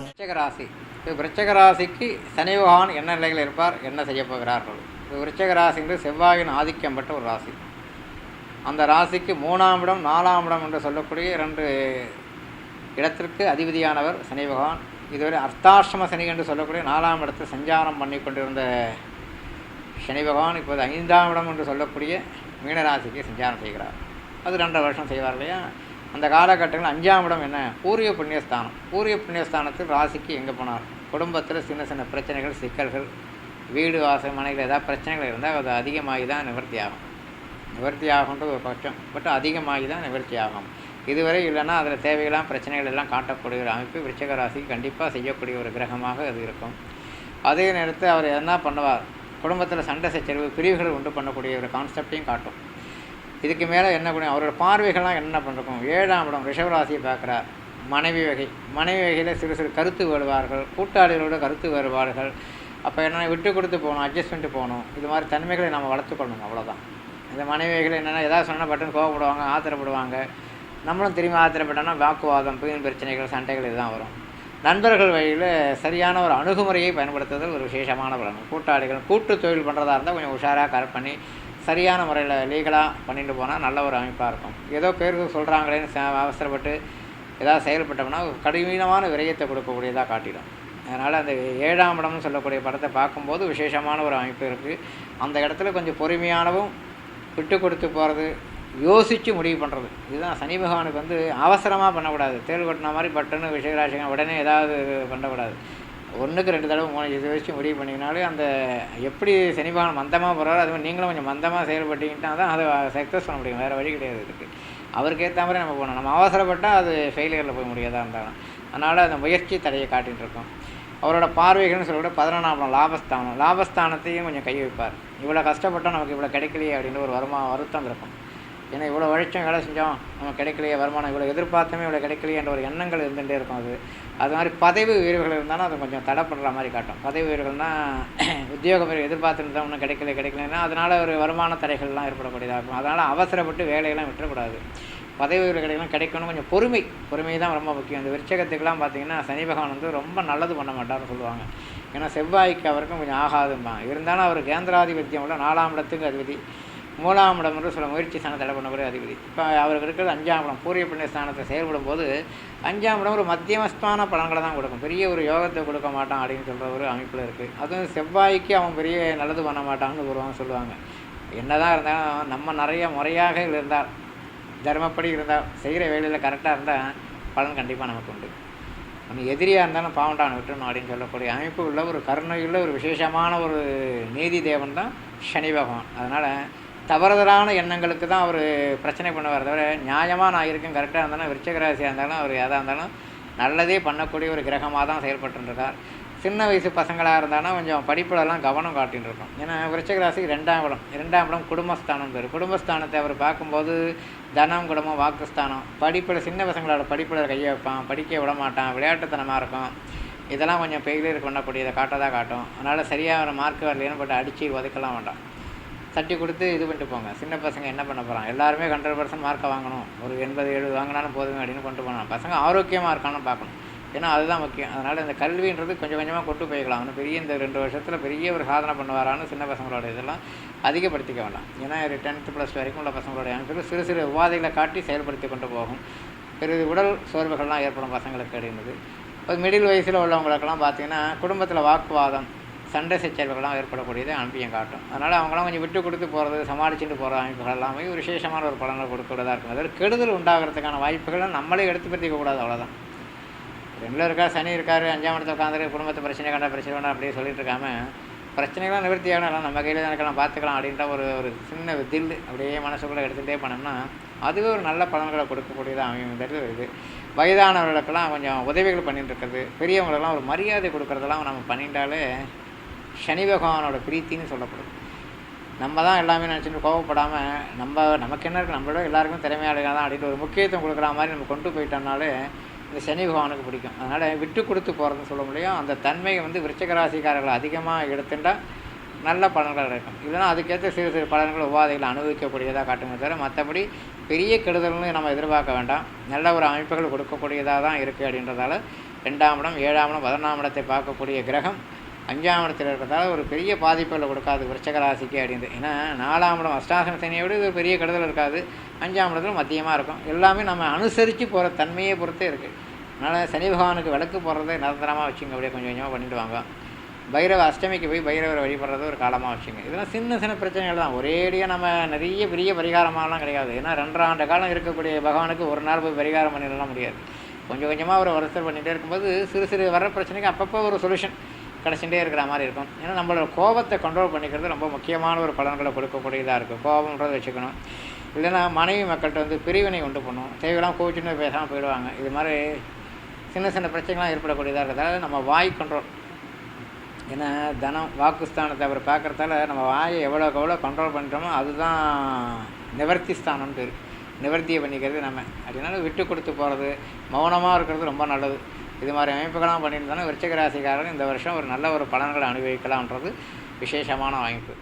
விருச்சக ராசி இது விருச்சக ராசிக்கு சனி பகவான் என்ன நிலையில் இருப்பார் என்ன செய்ய போகிறார்கள்? இப்போ விருச்சக செவ்வாயின் ஆதிக்கம் பெற்ற ஒரு ராசி. அந்த ராசிக்கு மூணாம் இடம் நாலாம் இடம் என்று சொல்லக்கூடிய இரண்டு இடத்திற்கு அதிபதியானவர் சனி பகவான். இதுவரை அர்த்தாஷ்டம சனி என்று சொல்லக்கூடிய நாலாம் இடத்தில் சஞ்சாரம் பண்ணி கொண்டிருந்த சனி பகவான் இப்போது ஐந்தாம் இடம் என்று சொல்லக்கூடிய மீனராசிக்கு சஞ்சாரம் செய்கிறார். அது ரெண்டரை வருஷம் செய்வார் இல்லையா? அந்த காலகட்டங்கள் அஞ்சாம் இடம் என்ன? பூரிய புண்ணியஸ்தானம். பூரிய புண்ணியஸ்தானத்தில் ராசிக்கு எங்கே போனார்? குடும்பத்தில் சின்ன சின்ன பிரச்சனைகள் சிக்கல்கள் வீடு வாசல் மனைகள் ஏதாவது பிரச்சனைகள் இருந்தால் அது அதிகமாகி தான் நிவர்த்தி ஆகும். நிவர்த்தி ஆகுன்றது ஒரு பட்சம். பட் அதிகமாகி தான் நிவர்த்தி ஆகும். இதுவரை இல்லைன்னா அதில் தேவையெல்லாம் பிரச்சனைகள் எல்லாம் காட்டக்கூடிய ஒரு அமைப்பு விருச்சக ராசிக்கு கண்டிப்பாக செய்யக்கூடிய ஒரு கிரகமாக அது இருக்கும். அதே நேரத்தில் அவர் என்ன பண்ணுவார்? குடும்பத்தில் சண்டை சச்சரவு பிரிவுகள் உண்டு பண்ணக்கூடிய ஒரு கான்செப்டையும் காட்டும். இதுக்கு மேலே என்ன பண்ணும் அவரோட பார்வைகள்லாம் என்ன பண்ணிருக்கும்? ஏழாம் இடம் ரிஷவராசியை பார்க்குறார். மனைவி வகை. மனைவி வகையில் சிறு சிறு கருத்து வேறுபாடுகள் கூட்டாளிகளோட கருத்து வேறுபாடுகள். அப்போ என்னென்னா விட்டு கொடுத்து போகணும் அட்ஜஸ்ட் போகணும். இது மாதிரி தன்மைகளை நம்ம வளர்த்துக்கொள்ளணும் அவ்வளோதான் இந்த மனைவி என்னென்னா எதாவது சொன்னால் பட்டன் கோவப்படுவாங்க ஆத்திரப்படுவாங்க. நம்மளும் திரும்பி ஆத்திரப்பட்டோம்னா வாக்குவாதம் புயல் பிரச்சனைகள் சண்டைகள் இதுதான் வரும். நண்பர்கள் வழியில் சரியான ஒரு அணுகுமுறையை பயன்படுத்துதல் ஒரு விசேஷமான பலன். கூட்டாளிகள் கூட்டு தொழில் பண்ணுறதா இருந்தால் கொஞ்சம் உஷாராக கரெக்ட் பண்ணி சரியான முறையில் லீகலாக பண்ணிட்டு போனால் நல்ல ஒரு அமைப்பாக இருக்கும். ஏதோ பேருக்கு சொல்கிறாங்களேன்னு அவசரப்பட்டு ஏதாவது செயல்பட்டோம்னா கடினமான விரயத்தை கொடுக்கக்கூடியதாக காட்டிடும். அதனால் அந்த ஏழாம் இடம்னு சொல்லக்கூடிய படத்தை பார்க்கும்போது விசேஷமான ஒரு அமைப்பு இருக்குது அந்த இடத்துல கொஞ்சம் பொறுமையானவும் விட்டு கொடுத்து போகிறது யோசித்து முடிவு பண்ணுறது இதுதான் சனி பகவானுக்கு வந்து அவசரமாக பண்ணக்கூடாது. தேர்வு கொட்டின மாதிரி பட்டுன்னு விஷயராசிங்க உடனே ஏதாவது பண்ணக்கூடாது. ஒன்றுக்கு ரெண்டு தடவை மூணு இது வச்சு முடிவு பண்ணிங்கனாலே அந்த எப்படி சனி மந்தமாக போகிறாரோ அது மாதிரி நீங்களும் கொஞ்சம் மந்தமாக செயல்பட்டிங்கன்னா தான் அதை சக்ஸஸ் பண்ண முடியும். வேறு வழி கிடையாது இதுக்கு அவருக்கு ஏற்ற மாதிரி நம்ம போகணும். நம்ம அவசரப்பட்டால் அது ஃபெயிலியரில் போய் முடியாதா இருந்தாலும். அதனால் அந்த முயற்சி தடையை காட்டிகிட்டு இருக்கோம். அவரோட பார்வைகள்னு சொல்லக்கூட பதினொன்றாம் லாபஸ்தானம். லாபஸ்தானத்தையும் கொஞ்சம் கை வைப்பார். இவ்வளோ கஷ்டப்பட்டால் நமக்கு இவ்வளோ கிடைக்கலையே அப்படின்னு ஒரு வருமா வருத்தம் இருக்கும். ஏன்னா இவ்வளோ உழைச்சோம் வேலை செஞ்சோம். நம்ம கிடைக்கலையே வருமானம் இவ்வளோ எதிர்பார்த்தமே இவ்வளோ கிடைக்கலையே என்ற ஒரு எண்ணங்கள் இருந்துகிட்டே இருக்கும் அது. அது மாதிரி பதவி உயர்வுகள் இருந்தாலும் அது கொஞ்சம் தடைப்படுற மாதிரி காட்டும். பதவி உயர்வுகள்னால் உத்தியோகம் எதிர்பார்த்துருந்தா ஒன்றும் கிடைக்கல கிடைக்கலன்னா அதனால் ஒரு வருமான தடைகள்லாம் ஏற்படக்கூடியதாக இருக்கும். அதனால் அவசரப்பட்டு வேலையெல்லாம் விட்டுறக்கூடாது. பதவி உயர்வு கிடைக்கலாம் கிடைக்கணும் கொஞ்சம் பொறுமை. பொறுமை தான் ரொம்ப முக்கியம். இந்த விருச்சகத்துக்கெல்லாம் பார்த்தீங்கன்னா சனி பகவான் வந்து ரொம்ப நல்லது பண்ண மாட்டார்னு சொல்லுவாங்க. ஏன்னா செவ்வாய்க்கு அவருக்கும் கொஞ்சம் ஆகாதும்மா இருந்தாலும் அவர் கேந்திராதிபத்தியம் உள்ள நாலாம் இடத்துக்கு அதிபதி. மூணாம் இடம் என்று சில முயற்சி ஸ்தானம் தடை பண்ணக்கூடிய அதிபதி. இப்போ அவருக்கு இருக்கிறது அஞ்சாம் இடம். பூரிய புண்ணிய ஸ்தானத்தை செயல்படும் போது அஞ்சாம் இடம் ஒரு மத்தியமஸ்தான பலன்களை தான் கொடுக்கும். பெரிய ஒரு யோகத்தை கொடுக்க மாட்டான் அப்படின்னு சொல்கிற ஒரு அமைப்பில் இருக்குது அதுவும் செவ்வாய்க்கு அவன் பெரிய நல்லது பண்ண மாட்டான்னு வருவாங்க சொல்லுவாங்க. என்னதான் இருந்தாலும் நம்ம நிறைய முறையாக இருந்தால் தர்மப்படி இருந்தால் செய்கிற வேலையில் கரெக்டாக இருந்தால் பலன் கண்டிப்பாக நமக்கு உண்டு. நம்ம எதிரியாக இருந்தாலும் பாவண்டான விட்டுணும் அப்படின்னு சொல்லக்கூடிய அமைப்பு உள்ள ஒரு கருணையுள்ள ஒரு விசேஷமான ஒரு நீதி தேவன் தான் சனி பகவான். அதனால் தவறுதலான எண்ணங்களுக்கு தான் அவர் பிரச்சனை பண்ணுவார் தவிர நியாயமாக நான் இருக்கேன் கரெக்டாக இருந்தாலும் விருச்சகராசியாக இருந்தாலும் அவர் எதாக இருந்தாலும் நல்லதே பண்ணக்கூடிய ஒரு கிரகமாக தான் செயல்பட்டுருக்கார் சின்ன வயசு பசங்களாக இருந்தாலும் கொஞ்சம் படிப்புலலாம் கவனம் காட்டின்னு இருக்கோம். ஏன்னா விருச்சகராசி ரெண்டாம் இடம் ரெண்டாம் இடம் குடும்பஸ்தானம் பேர். குடும்பஸ்தானத்தை அவர் பார்க்கும்போது தனம் குடும்பம் வாக்குஸ்தானம். படிப்பில் சின்ன பசங்களோட படிப்பில் கையை வைப்பான் படிக்க விட மாட்டான் விளையாட்டுத்தனமாக இருக்கும். இதெல்லாம் கொஞ்சம் ஃபெயிலியர் பண்ணக்கூடியதை காட்டதாக காட்டும். அதனால் சரியாக மார்க் வரலைன்னு போட்டு அடித்து உதைக்கலாம் வேண்டாம். தட்டி கொடுத்து இது பண்ணிட்டு போங்க. சின்ன பசங்க என்ன பண்ண போகிறாங்க எல்லாருமே ஹண்ட்ரட் பர்சன்ட் மார்க்கை வாங்கணும். ஒரு எண்பது எழுபது வாங்கினாலும் போதுமே அப்படின்னு கொண்டு போகணும் பசங்க ஆரோக்கியமாக இருக்கான்னு பார்க்கணும். ஏன்னா அதுதான் முக்கியம். அதனால் இந்த கல்வின்றது கொஞ்சம் கொஞ்சமாக கொண்டு போய்க்கலாம். பெரிய இந்த ரெண்டு வருஷத்தில் பெரிய ஒரு சாதனை பண்ணுவாரான்னு சின்ன பசங்களோட இதெல்லாம் அதிகப்படுத்திக்க வேண்டாம் ஏன்னா ஒரு டென்த்து ப்ளஸ் வரைக்கும் உள்ள பசங்களோட அமைப்பில் சிறு சிறு உபாதைகளை காட்டி செயல்படுத்தி கொண்டு போகும். பெரிய உடல் சோர்வுகள்லாம் ஏற்படும் பசங்களுக்கு அப்படின்றது. இப்போ மிடில் வயசில் உள்ளவங்களுக்கெல்லாம் பார்த்தீங்கன்னா குடும்பத்தில் வாக்குவாதம் சண்டை சச்சரவுகள்லாம் ஏற்படக்கூடியது அனுப்பியும் காட்டும். அதனால் அவங்களாம் கொஞ்சம் விட்டு கொடுத்து போகிறது சமாளிச்சுட்டு போகிற அமைப்புகள் எல்லாமே ஒரு விசேஷமான ஒரு பலனை கொடுக்கக்கூடியதாக இருக்கும். அதாவது கெடுதல் உண்டாகிறதுக்கான வாய்ப்புகளை நம்மளே எடுத்துப்படுத்திக்க கூடாது அவ்வளோதான் ரெண்டில் இருக்கா சனி இருக்கார் அஞ்சாம் இடத்துல உட்காந்துரு குடும்பத்து பிரச்சனை கண்டா பிரச்சனை வேண்டாம் அப்படியே சொல்லிட்டு இருக்காம பிரச்சனைகள்லாம் நிவர்த்தி ஆகணும். எல்லாம் நம்ம கையில் தான் இருக்கலாம் பார்த்துக்கலாம் அப்படின்ற ஒரு ஒரு சின்ன தில் அப்படியே மனசுக்குள்ளே எடுத்துகிட்டே பண்ணோம்னா அதுவே ஒரு நல்ல பலன்களை கொடுக்கக்கூடியதாக அமையும். இது. வயதானவர்களுக்கெல்லாம் கொஞ்சம் உதவிகள் பண்ணிட்டு இருக்கிறது பெரியவங்களுக்கெல்லாம் ஒரு மரியாதை கொடுக்குறதெல்லாம் நம்ம பண்ணிட்டாலே சனி பகவானோட பிரீத்தின்னு சொல்லப்படுது நம்ம தான் எல்லாமே நினச்சிட்டு கோவப்படாமல் நம்ம நமக்கு என்ன இருக்குது நம்மளோட எல்லாருக்கும் திறமையாளிகள் தான் அப்படின்ட்டு ஒரு முக்கியத்துவம் கொடுக்குற மாதிரி நம்ம கொண்டு போயிட்டோம்னாலே இந்த சனி பகவானுக்கு பிடிக்கும். அதனால் விட்டு கொடுத்து போகிறதுன்னு சொல்ல முடியும். அந்த தன்மையை வந்து விருச்சகராசிக்காரர்கள் அதிகமாக எடுத்துட்டால் நல்ல பலன்கள் இருக்கும் இல்லைன்னா அதுக்கேற்ற சிறு சிறு பலன்கள் உபாதைகளை அனுபவிக்கக்கூடியதாக காட்டுமே தவிர மற்றபடி பெரிய கெடுதல்னு நம்ம எதிர்பார்க்க வேண்டாம். நல்ல ஒரு அமைப்புகள் கொடுக்கக்கூடியதாக தான் இருக்குது அப்படின்றதால ரெண்டாம் இடம் ஏழாம் இடம் பதினொன்றாம் இடத்தை பார்க்கக்கூடிய கிரகம் அஞ்சாமடத்தில் இருக்கிறதால ஒரு பெரிய பாதிப்புகளை கொடுக்காது விருச்சக ராசிக்கு அப்படின்றது ஏன்னா நாலாம் இடம் அஷ்டாசன சனியை விட இது ஒரு பெரிய கெடுதல் இருக்காது. அஞ்சாம் இடத்துல மத்தியமாக இருக்கும். எல்லாமே நம்ம அனுசரித்து போகிற தன்மையை பொறுத்தே இருக்குது அதனால் சனி பகவானுக்கு விளக்கு போடுறதை நிரந்தரமாக வச்சுங்க அப்படியே கொஞ்சம் கொஞ்சமாக பண்ணிட்டு வாங்க. பைரவ அஷ்டமிக்கு போய் பைரவரை வழிபடுறது ஒரு காலமாக வச்சுங்க இதெல்லாம் சின்ன சின்ன பிரச்சனைகள் தான். ஒரேடியாக நம்ம நிறைய பெரிய பரிகாரமாகலாம் கிடையாது. ஏன்னா ரெண்டரை காலம் இருக்கக்கூடிய பகவானுக்கு ஒரு நாள் போய் பரிகாரம் பண்ணிடலாம் முடியாது. கொஞ்சம் கொஞ்சமாக ஒரு வருஷம் பண்ணிகிட்டே இருக்கும்போது சிறு சிறு வர பிரச்சனைக்கு அப்பப்போ ஒரு சொல்யூஷன் கிடச்சிட்டே இருக்கிற மாதிரி இருக்கும். ஏன்னா நம்மளோட கோபத்தை கண்ட்ரோல் பண்ணிக்கிறது ரொம்ப முக்கியமான ஒரு பலன்களை கொடுக்கக்கூடியதாக இருக்குது கோபம்ன்றதை வச்சுக்கணும். இல்லைன்னா மனைவி மக்கள்கிட்ட வந்து பிரிவினை உண்டு பண்ணும். தேவையெல்லாம் கோவிச்சுன்னு பேசாமல் போயிடுவாங்க. இது மாதிரி சின்ன சின்ன பிரச்சனைகள்லாம் ஏற்படக்கூடியதாக இருக்கிறதால நம்ம வாய் கண்ட்ரோல் ஏன்னா தனம் வாக்குஸ்தானத்தை அவர் பார்க்குறதால நம்ம வாயை எவ்வளோக்கு எவ்வளோ கண்ட்ரோல் பண்ணுறோமோ அதுதான் நிவர்த்தி ஸ்தானம்னு பேர். நிவர்த்தியை பண்ணிக்கிறது நம்ம. அதனால விட்டு கொடுத்து போகிறது மௌனமாக இருக்கிறது ரொம்ப நல்லது. இது மாதிரி அமைப்புகள்லாம் பண்ணியிருந்தாலும் விருச்சிக ராசிக்காரன் இந்த வருஷம் ஒரு நல்ல ஒரு பலன்களை அனுபவிக்கலாம்ன்றது விசேஷமான வாய்ப்பு.